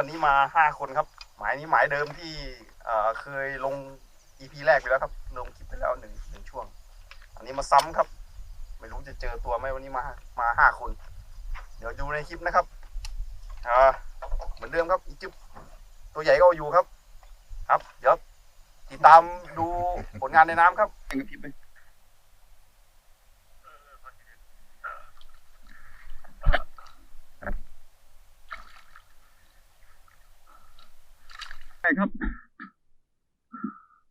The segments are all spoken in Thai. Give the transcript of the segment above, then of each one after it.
ันนี้มาห้าคนครับ หมายนี้หมายเดิมที่เอ่อเคยลง EP แรกไปแล้วครับ ลงคลิปไปแล้วหนึ่งหนึ่งช่วง อันนี้มาซ้ำครับ ไม่รู้จะเจอตัวไหมวันนี้มามาห้าคน เดี๋ยวดูในคลิปนะครับอ่าเหมือนเดิมครับอีจึ๊บตัวใหญ่ก็เอาอยู่ครับ ครับ เดี๋ยวติดตามดูผลงานในน้ำครับ เป็นกับคลิปไปช่ครับ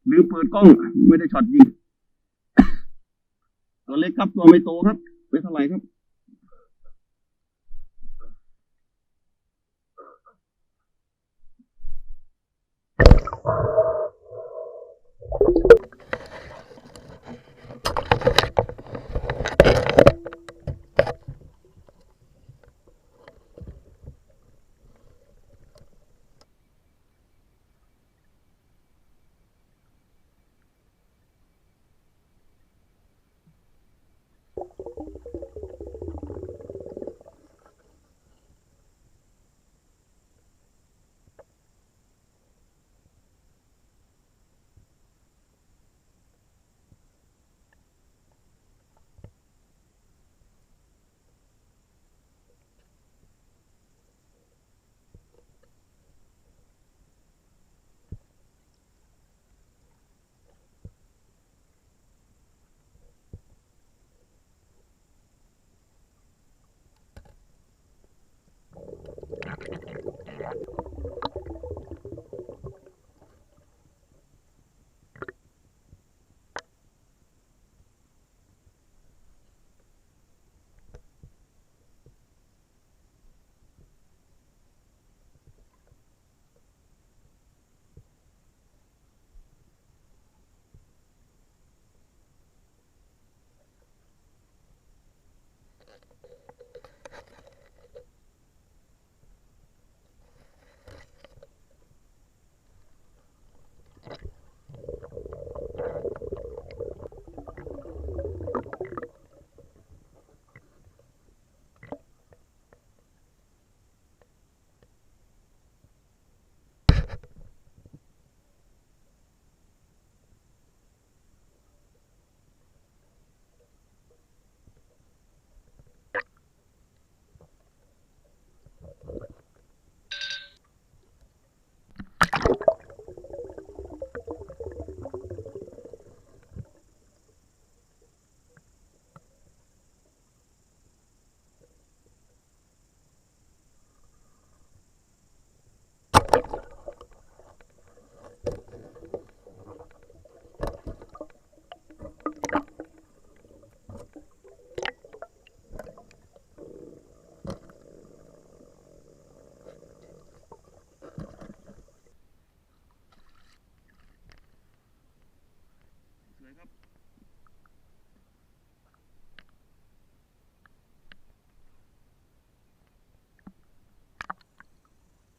หรือเปิดกล้องไม่ได้ช็อตยิงตัวเล็กครับตัวไม่โตครับไม่เท่าไหร่ครับ